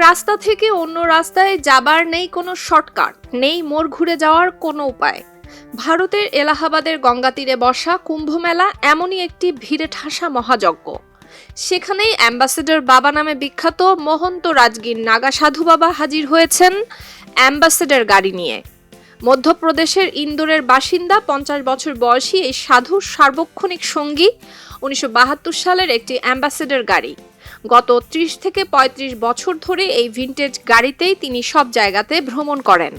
রাস্তা থেকে অন্য রাস্তায় যাবার নেই কোনো শর্টকাট, নেই মোড় ঘুরে যাওয়ার কোনো উপায়। ভারতের এলাহাবাদের গঙ্গা তীরে বসা কুম্ভমেলা এমনই একটি ভিড়ে ঠাসা মহাযজ্ঞ। সেখানেই অ্যাম্বাসেডর বাবা নামে বিখ্যাত মহন্ত রাজগীর নাগা সাধু বাবা হাজির হয়েছেন অ্যাম্বাসেডর গাড়ি নিয়ে। মধ্যপ্রদেশের ইন্দোরের বাসিন্দা, পঞ্চাশ বছর বয়সী এই সাধুর সার্বক্ষণিক সঙ্গী, উনিশশো বাহাত্তর সালের একটি অ্যাম্বাসেডর গাড়ি। গত ত্রিশ থেকে ৩৫ বছর ধরে এই ভিন্টেজ গাড়িতেই তিনি সব জায়গাতে ভ্রমণ করেন।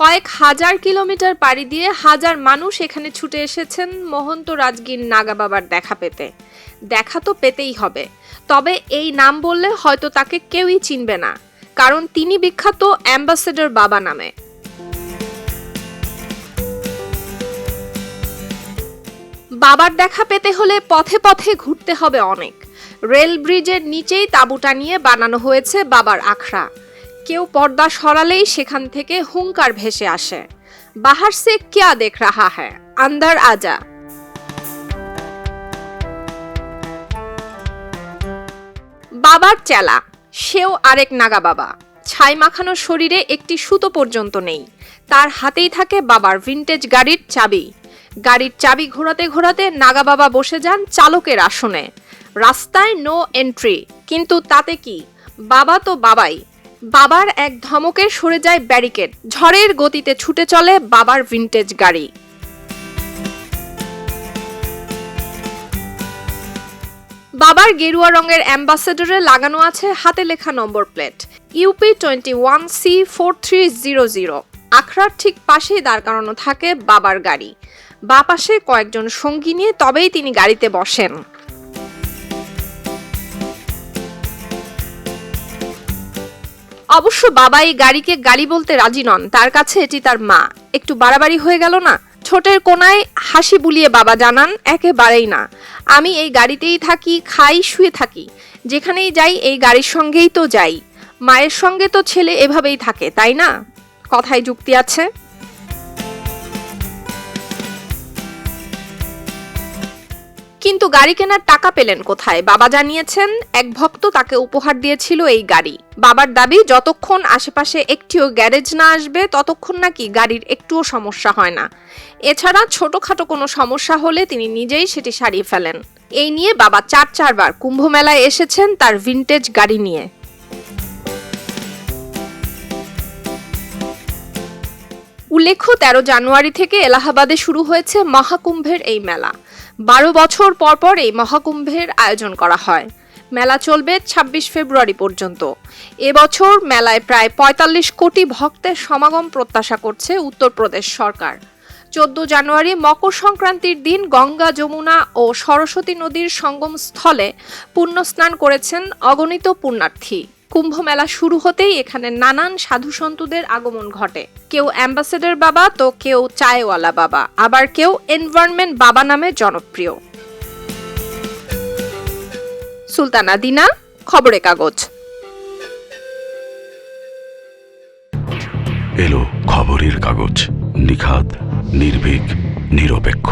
কয়েক হাজার কিলোমিটার পাড়ি দিয়ে হাজার মানুষ এখানে ছুটে এসেছেন মহন্ত রাজগীর নাগা বাবার দেখা পেতে। দেখা তো পেতেই হবে। তবে এই নাম বললে হয়তো তাকে কেউই চিনবে না, কারণ তিনি বিখ্যাত অ্যাম্বাসেডর বাবা নামে। বাবার দেখা পেতে হলে পথে পথে ঘুরতে হবে অনেক। রেল ব্রিজের নিচেই তাঁবুটা নিয়ে বানানো হয়েছে বাবার আখড়া। কেউ পর্দা সরালেই সেখান থেকে হুঙ্কার ভেসে আসে। বাহার সে ক্যা দেখ রাহা হ্যায়? আন্দার আজা। বাবার চেলা। সেও আরেক নাগা বাবা। ছাই মাখানো শরীরে একটি সুতো পর্যন্ত নেই। তার হাতেই থাকে বাবার ভিন্টেজ গাড়ির চাবি। গাড়ির চাবি ঘোরাতে ঘোরাতে নাগা বাবা বসে যান চালকের আসনে। রাস্তায় নো এন্ট্রি কিন্তু তাতে কি? বাবা তো বাবাই। বাবার এক ধমকে সরে যায় ব্যারিকেড ঝড়ের গতিতে ছুটে চলে বাবার ভিন্টেজ গাড়ি। বাবার গেরুয়া রঙের অ্যাম্বাসেডরে লাগানো আছে হাতে লেখা number plate UP twenty one C four three zero zero আখড়ার ঠিক পাশেই দাঁড় করানো থাকে বাবার গাড়ি। বা পাশে কয়েকজন সঙ্গী নিয়ে তবেই তিনি গাড়িতে বসেন। অবশ্য বাবা এই গাড়িকে গাড়ি বলতে রাজি নন, তার কাছে এটি তার মা। একটু বাড়াবাড়ি হয়ে গেল না? ছোটের কোনায় হাসি বুলিয়ে বাবা জানান, একেবারেই না। আমি এই গাড়িতেই থাকি, খাই, শুয়ে থাকি। যেখানেই যাই, এই গাড়ির সঙ্গেই তো যাই। মায়ের সঙ্গে তো ছেলে এভাবেই থাকে, তাই না? কথায় যুক্তি আছে। কিন্তু গাড়ি কেনার টাকা পেলেন কোথায়? বাবা জানিয়েছেন, এক ভক্ত তাকে উপহার দিয়েছিল এই গাড়ি। বাবার দাবি, যতক্ষণ আশেপাশে একটিও গ্যারেজ না আসবে, ততক্ষণ নাকি গাড়ির একটুও সমস্যা হয় না। এছাড়া ছোটখাটো কোনো সমস্যা হলে তিনি নিজেই সেটি সারিয়ে ফেলেন। এই নিয়ে বাবা চার চারবার কুম্ভ মেলায় এসেছেন তার ভিন্টেজ গাড়ি নিয়ে। উল্লেখ্য, তেরো জানুয়ারি থেকে এলাহাবাদে শুরু হয়েছে মহাকুম্ভের এই মেলা। বারো বছর পর পর এই মহাকুম্ভের আয়োজন করা হয়। মেলা চলবে ২৬ ফেব্রুয়ারি পর্যন্ত। এবছর মেলায় প্রায় ৪৫ কোটি ভক্তের সমাগম প্রত্যাশা করছে উত্তরপ্রদেশ সরকার। চোদ্দ জানুয়ারি মকর সংক্রান্তির দিন গঙ্গা যমুনা ও সরস্বতী নদীর সঙ্গম স্থলে পুণ্য স্নান করেছেন অগণিত পুণ্যার্থী। কুম্ভ মেলা শুরু হতেই এখানে নানান সাধু সন্তদের আগমন ঘটে। কেউ অ্যাম্বাসেডর বাবা, তো কেউ চায়ওয়ালা বাবা। আবার কেউ এনভায়রনমেন্ট বাবা নামে জনপ্রিয়। সুলতানা দিনা, খবরের কাগজ। এলো খবরের কাগজ। নিখাত নির্ভীক, নিরপেক্ষ।